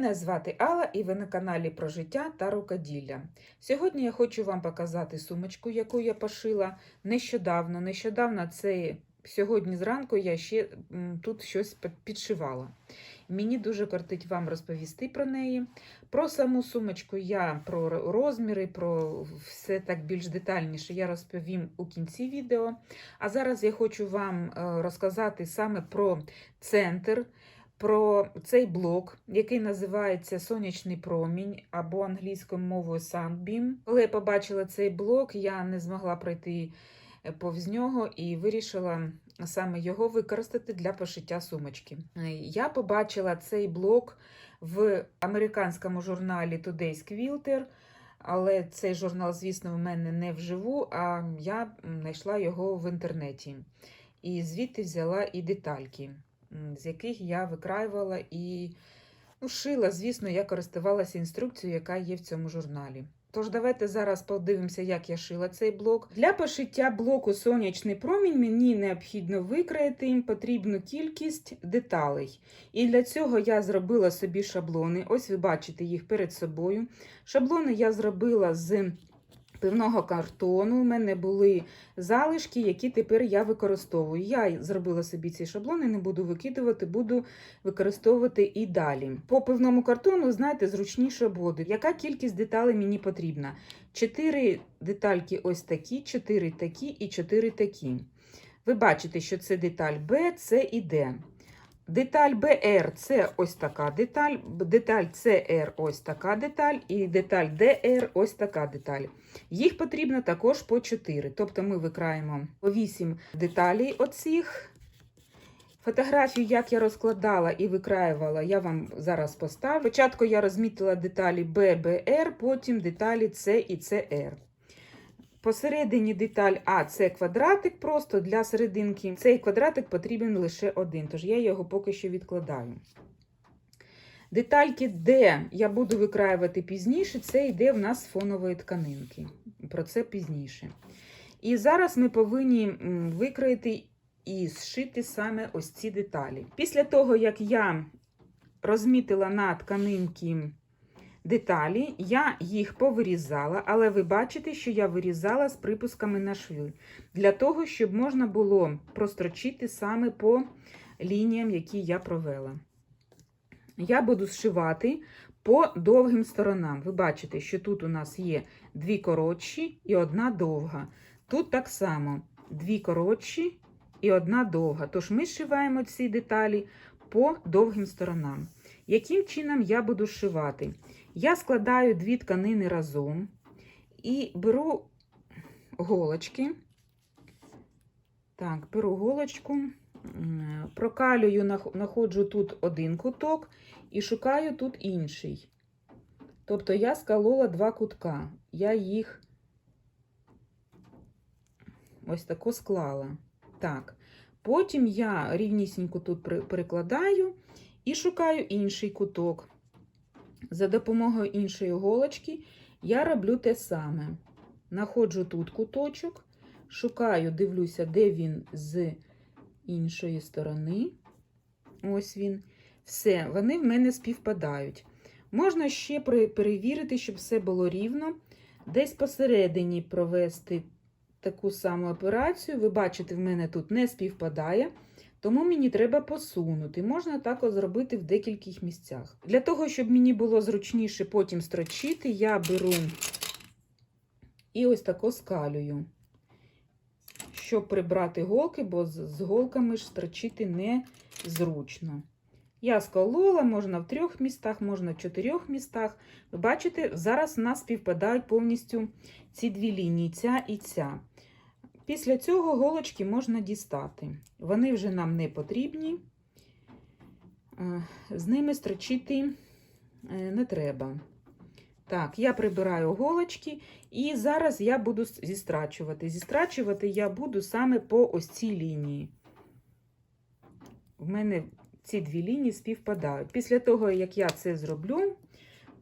Мене звати Алла і ви на каналі про життя та рукоділля. Сьогодні я хочу вам показати сумочку, яку я пошила нещодавно. Нещодавно це сьогодні зранку я ще тут щось підшивала. Мені дуже кортить вам розповісти про неї. Про саму сумочку я про розміри, про все так більш детальніше я розповім у кінці відео. А зараз я хочу вам е, розказати саме про центр про цей блок, який називається Сонячний промінь або англійською мовою Sunbeam. Коли я побачила цей блок, я не змогла пройти е, повз нього і вирішила саме його використати для пошиття сумочки. Е, Я побачила цей блок в американському журналі Today's Quilter, але цей журнал, звісно, в мене не вживу, а я знайшла його в інтернеті. І звідти взяла і детальки з яких я викраювала і ну, шила. Звісно, я користувалася інструкцією, яка є в цьому журналі. Тож давайте зараз подивимося, як я шила цей блок. Для пошиття блоку сонячний промінь мені необхідно викроїти їм потрібну кількість деталей. І для цього я зробила собі шаблони. Ось ви бачите їх перед собою. Шаблони я зробила з пивного картону. У мене були залишки, які тепер я використовую. Я зробила собі ці шаблони, не буду викидувати, буду використовувати і далі. По пивному картону, знаєте, зручніше буде. Яка кількість деталей мені потрібна? Чотири детальки ось такі, чотири такі і чотири такі. Ви бачите, що це деталь Б, С і Д. Деталь БР це ось така деталь, деталь ЦР ось така деталь, і деталь ДР ось така деталь. Їх потрібно також по 4. Тобто ми викраємо по 8 деталей оцих. Фотографію, як я розкладала і викраювала, я вам зараз поставлю. Спочатку я розмітила деталі Б, БР, потім деталі С і ЦР. Посередині деталь А це квадратик просто для серединки. Цей квадратик потрібен лише один, тож я його поки що відкладаю. Детальки Д я буду викраювати пізніше, це йде в нас з фонової тканинки. Про це пізніше. І зараз ми повинні м, викроїти і зшити саме ось ці деталі. Після того, як я розмітила на тканинки деталі, я їх повирізала, але ви бачите, що я вирізала з припусками на шви, для того, щоб можна було прострочити саме по лініям, які я провела. Я буду зшивати по довгим сторонам. Ви бачите, що тут у нас є дві коротші і одна довга. Тут так само дві коротші і одна довга. Тож ми зшиваємо ці деталі по довгим сторонам. Яким чином я буду зшивати? Я складаю дві тканини разом і беру голочки. Так, беру голочку, прокалюю, нах- знаходжу тут один куток і шукаю тут інший. Тобто я скалола два кутка. Я їх ось тако склала. Так. Потім я рівнісінько тут при- перекладаю і шукаю інший куток. За допомогою іншої голочки я роблю те саме. Находжу тут куточок, шукаю, дивлюся, де він з іншої сторони. Ось він. Все, вони в мене співпадають. Можна ще перевірити, щоб все було рівно. Десь посередині провести таку саму операцію. Ви бачите, в мене тут не співпадає. Тому мені треба посунути. Можна також зробити в декількох місцях. Для того, щоб мені було зручніше потім строчити, я беру і ось тако скалюю, щоб прибрати голки, бо з, голками ж строчити не зручно. Я сколола, можна в трьох містах, можна в чотирьох містах. Ви бачите, зараз у нас співпадають повністю ці дві лінії, ця і ця. Після цього голочки можна дістати. Вони вже нам не потрібні, Е, з ними строчити е, не треба. Так, я прибираю голочки, і зараз я буду зістрачувати. Зістрачувати я буду саме по ось цій лінії. В мене ці дві лінії співпадають. Після того, як я це зроблю,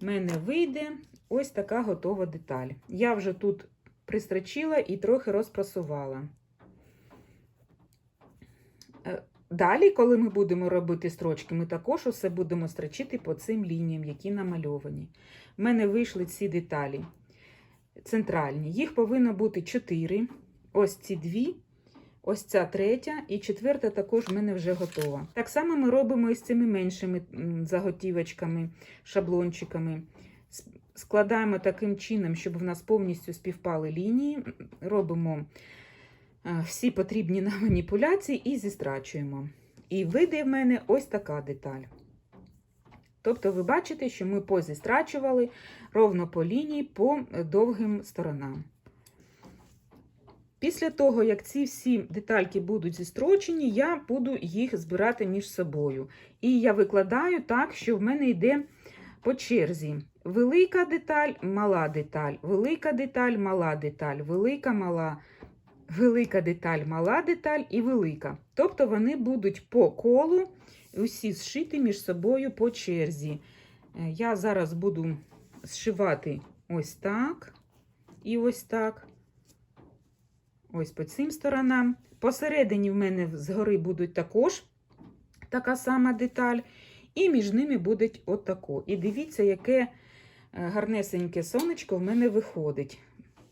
в мене вийде ось така готова деталь. Я вже тут пристрочила і трохи розпрасувала. Е, Далі, коли ми будемо робити строчки, ми також усе будемо строчити по цим лініям, які намальовані. У мене вийшли ці деталі центральні. Їх повинно бути 4. Ось ці дві, ось ця третя і четверта також в мене вже готова. Так само ми робимо і з цими меншими заготівочками, шаблончиками. Складаємо таким чином, щоб в нас повністю співпали лінії. Робимо е, всі потрібні нам маніпуляції і зістрачуємо. І вийде в мене ось така деталь. Тобто ви бачите, що ми позістрачували ровно по лінії по довгим сторонам. Після того, як ці всі детальки будуть зістрочені, я буду їх збирати між собою. І я викладаю так, що в мене йде по черзі. Велика деталь, мала деталь, велика деталь, мала деталь, велика, мала, велика деталь, мала деталь і велика. Тобто вони будуть по колу усі зшиті між собою по черзі. Е, Я зараз буду зшивати ось так і ось так. Ось по цим сторонам. Посередині в мене згори будуть також така сама деталь. І між ними буде отако. І дивіться, яке гарнесеньке сонечко в мене виходить.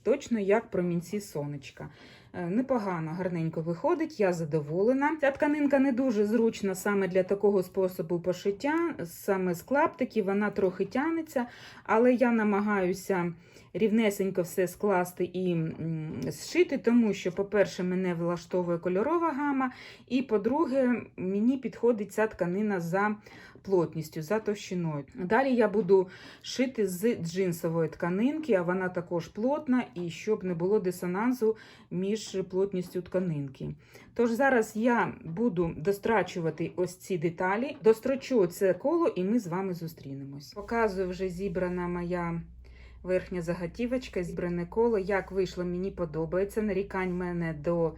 Точно як промінці сонечка. Е, Непогано, гарненько виходить, я задоволена. Ця тканинка не дуже зручна саме для такого способу пошиття, саме з клаптиків, вона трохи тянеться, але я намагаюся рівнесенько все скласти і зшити, тому що, по-перше, мене влаштовує кольорова гама, і по-друге, мені підходить ця тканина за плотністю, за товщиною. Далі я буду шити з джинсової тканинки, а вона також плотна, і щоб не було дисонансу між плотністю тканинки. Тож зараз я буду дострачувати ось ці деталі, дострочу це коло, і ми з вами зустрінемось. Показую вже зібрана моя верхня заготівочка, зібране коло. Як вийшло, мені подобається. Нарікань в мене до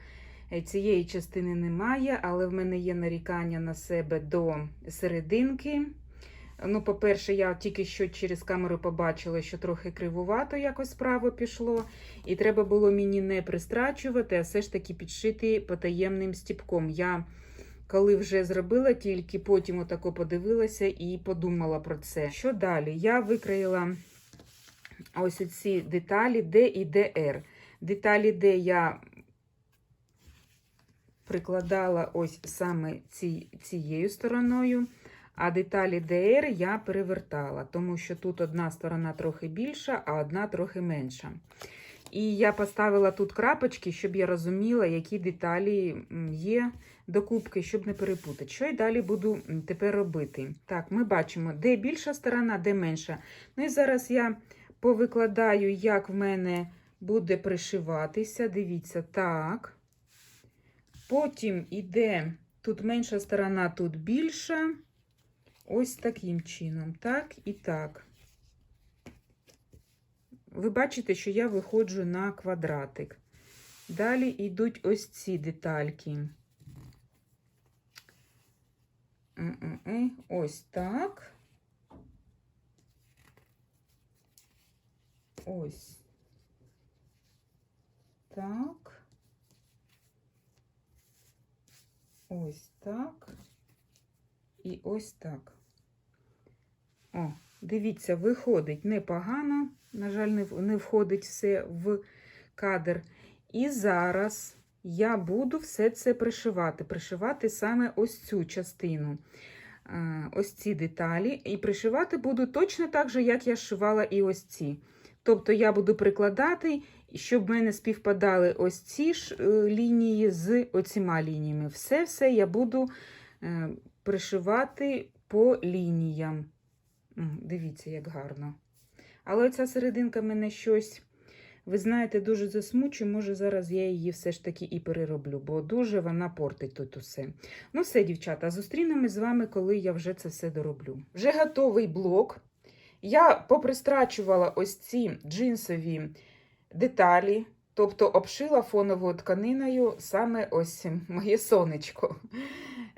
е, цієї частини немає, але в мене є нарікання на себе до серединки. Ну, по-перше, я тільки що через камеру побачила, що трохи кривувато якось справа пішло, і треба було мені не пристрачувати, а все ж таки підшити потаємним стіпком. Я коли вже зробила, тільки потім отако подивилася і подумала про це. Що далі? Я викраїла ось ці деталі D і DR. Деталі D я прикладала ось саме ці, цією стороною, а деталі DR я перевертала, тому що тут одна сторона трохи більша, а одна трохи менша. І я поставила тут крапочки, щоб я розуміла, які деталі є до кубки, щоб не перепутати. Що я далі буду тепер робити? Так, ми бачимо, де більша сторона, де менша. Ну і зараз я повикладаю, як в мене буде пришиватися. Дивіться, так. Потім іде тут менша сторона, тут більша. Ось таким чином. Так і так. Ви бачите, що я виходжу на квадратик. Далі йдуть ось ці детальки. Ось так. Ось так. Ось так. І ось так. О, дивіться, виходить непогано. На жаль, не входить все в кадр. І зараз я буду все це пришивати. Пришивати саме ось цю частину, е, ось ці деталі. І пришивати буду точно так же, як я шивала і ось ці. Тобто я буду прикладати, щоб в мене співпадали ось ці ж е, лінії з оціма лініями. Все-все я буду е, пришивати по лініям. Дивіться, як гарно. Але ця серединка мене щось, ви знаєте, дуже засмучує. Може, зараз я її все ж таки і перероблю, бо дуже вона портить тут усе. Ну, все, дівчата, зустрінемось з вами, коли я вже це все дороблю. Вже готовий блок. Я попристрачувала ось ці джинсові деталі, тобто обшила фоновою тканиною саме ось моє сонечко.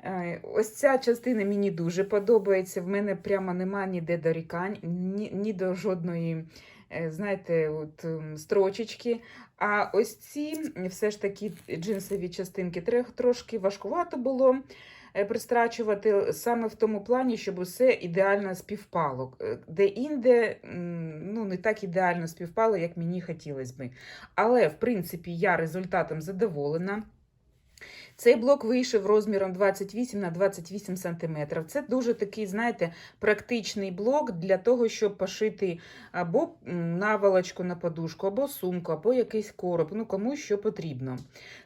Е, Ось ця частина мені дуже подобається. В мене прямо нема ніде дорікань, ні, ні до жодної е, знаєте, от, строчечки. А ось ці все ж таки джинсові частинки трошки важкувато було пристрачувати саме в тому плані, щоб усе ідеально співпало. Е, Де-інде ну, не так ідеально співпало, як мені хотілося би. Але, в принципі, я результатом задоволена. Цей блок вийшов розміром 28 на 28 см. Це дуже такий, знаєте, практичний блок для того, щоб пошити або наволочку на подушку, або сумку, або якийсь короб, ну кому що потрібно.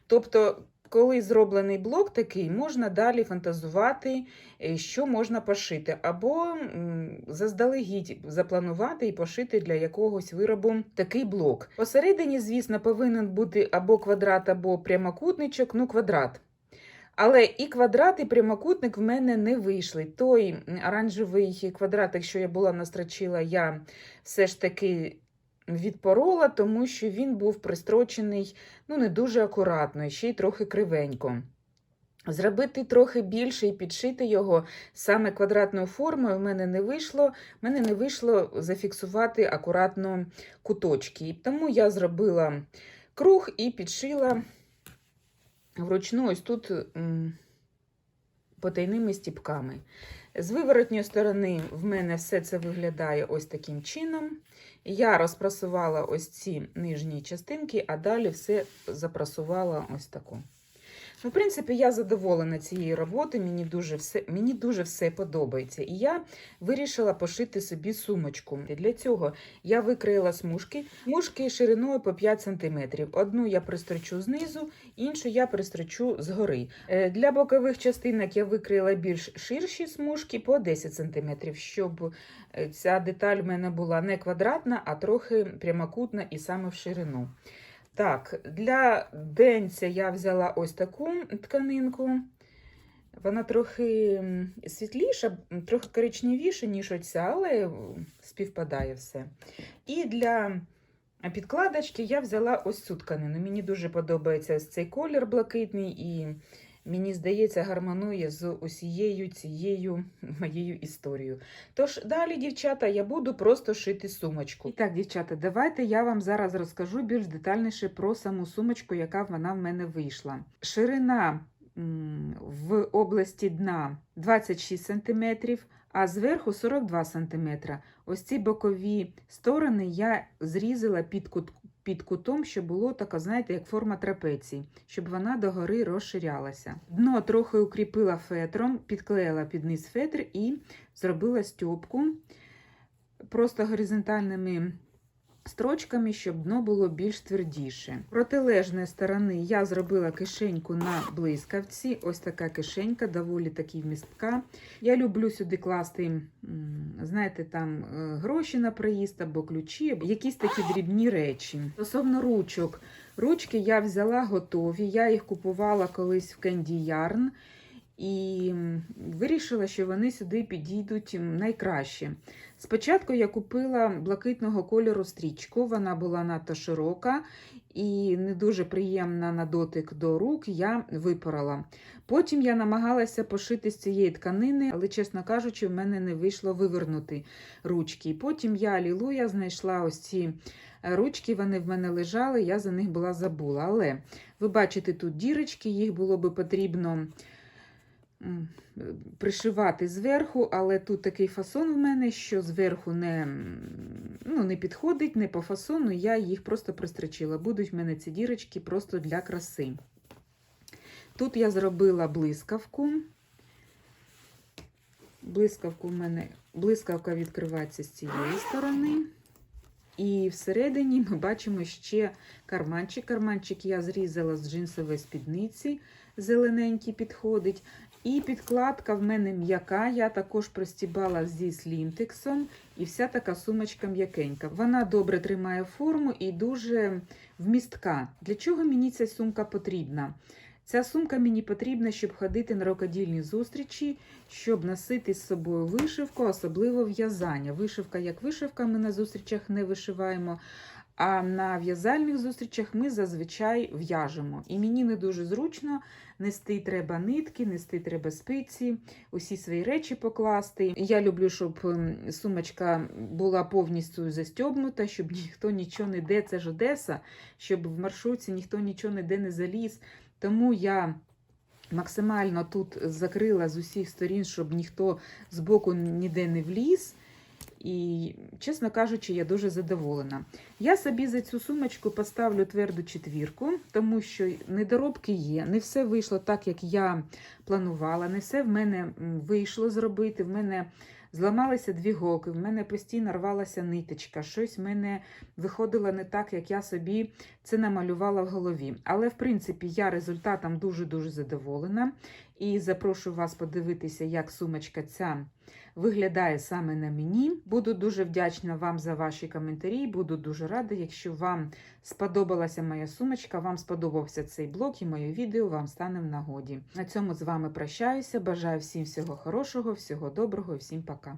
Тобто, коли зроблений блок такий, можна далі фантазувати, е, що можна пошити, або заздалегідь запланувати і пошити для якогось виробу такий блок. Посередині, звісно, повинен бути або квадрат, або прямокутничок, ну квадрат. Але і квадрат, і прямокутник в мене не вийшли. Той оранжевий квадратик, що я була настрочила, я все ж таки відпорола, тому що він був пристрочений ну, не дуже акуратно, ще й трохи кривенько. Зробити трохи більше і підшити його саме квадратною формою в мене не вийшло. В мене не вийшло зафіксувати акуратно куточки. І тому я зробила круг і підшила вручну ось тут потайними стіпками. З виворотньої сторони в мене все це виглядає ось таким чином. Я розпрасувала ось ці нижні частинки, а далі все запрасувала ось таку. Ну, в принципі, я задоволена цією роботою, мені дуже все, мені дуже все подобається. І я вирішила пошити собі сумочку. Для цього я викроїла смужки, смужки шириною по 5 см. Одну я пристрочу знизу, іншу я пристрочу згори. Е, Для бокових частинок я викроїла більш ширші смужки по 10 см, щоб е, ця деталь в мене була не квадратна, а трохи прямокутна і саме в ширину. Так, для денця я взяла ось таку тканинку. Вона трохи світліша, трохи коричневіша, ніж оця, але співпадає все. І для підкладочки я взяла ось цю тканину. Мені дуже подобається цей колір блакитний, і мені здається, гармонує з усією цією моєю історією. Тож далі, дівчата, я буду просто шити сумочку. І так, дівчата, давайте я вам зараз розкажу більш детальніше про саму сумочку, яка вона в мене вийшла. Ширина в області дна 26 см, а зверху 42 см. Ось ці бокові сторони я зрізала під, кут, під кутом, щоб було така, знаєте, як форма трапеції, щоб вона догори розширялася. Дно трохи укріпила фетром, підклеїла під низ фетр і зробила стьопку просто горизонтальними строчками, щоб дно було більш твердіше. Протилежної сторони я зробила кишеньку на блискавці. Ось така кишенька, доволі таки вмістка. Я люблю сюди класти, знаєте, там е, гроші на проїзд або ключі, якісь такі дрібні речі. Стосовно ручок. Ручки я взяла готові. Я їх купувала колись в Candy Yarn. І вирішила, що вони сюди підійдуть найкраще. Спочатку я купила блакитного кольору стрічку, вона була надто широка і не дуже приємна на дотик до рук, я випорола. Потім я намагалася пошити з цієї тканини, але, чесно кажучи, в мене не вийшло вивернути ручки. Потім я алілуя знайшла ось ці е, ручки, вони в мене лежали, я за них була забула. Але ви бачите тут дірочки, їх було би потрібно пришивати зверху, але тут такий фасон в мене, що зверху не, ну, не підходить, не по фасону, я їх просто пристрочила. Будуть в мене ці дірочки просто для краси. Тут я зробила блискавку. Блискавку в мене, блискавка відкривається з цієї сторони. І всередині ми бачимо ще карманчик. Карманчик я зрізала з джинсової спідниці, зелененький підходить. І підкладка в мене м'яка, я також простібала зі слінтексом, і вся така сумочка м'якенька. Вона добре тримає форму і дуже вмістка. Для чого мені ця сумка потрібна? Ця сумка мені потрібна, щоб ходити на рукодільні зустрічі, щоб носити з собою вишивку, особливо в'язання. Вишивка як вишивка, ми на зустрічах не вишиваємо. А на в'язальних зустрічах ми зазвичай в'яжемо. І мені не дуже зручно нести треба нитки, нести треба спиці, усі свої речі покласти. Я люблю, щоб ем, сумочка була повністю застьобнута, щоб ніхто нічого не де. Це ж Одеса, щоб в маршрутці ніхто нічого ніде не заліз. Тому я максимально тут закрила з усіх сторін, щоб ніхто з боку ніде не вліз. І, чесно кажучи, я дуже задоволена. Я собі за цю сумочку поставлю тверду четвірку, тому що недоробки є. Не все вийшло так, як я планувала. Не все в мене вийшло зробити. В мене зламалися дві голки, в мене постійно рвалася ниточка. Щось в мене виходило не так, як я собі це намалювала в голові. Але, в принципі, я результатом дуже-дуже задоволена. І запрошую вас подивитися, як сумочка ця виглядає саме на мені. Буду дуже вдячна вам за ваші коментарі. Буду дуже рада, якщо вам сподобалася моя сумочка, вам сподобався цей блог і моє відео вам стане в нагоді. На цьому з вами прощаюся. Бажаю всім всього хорошого, всього доброго і всім пока.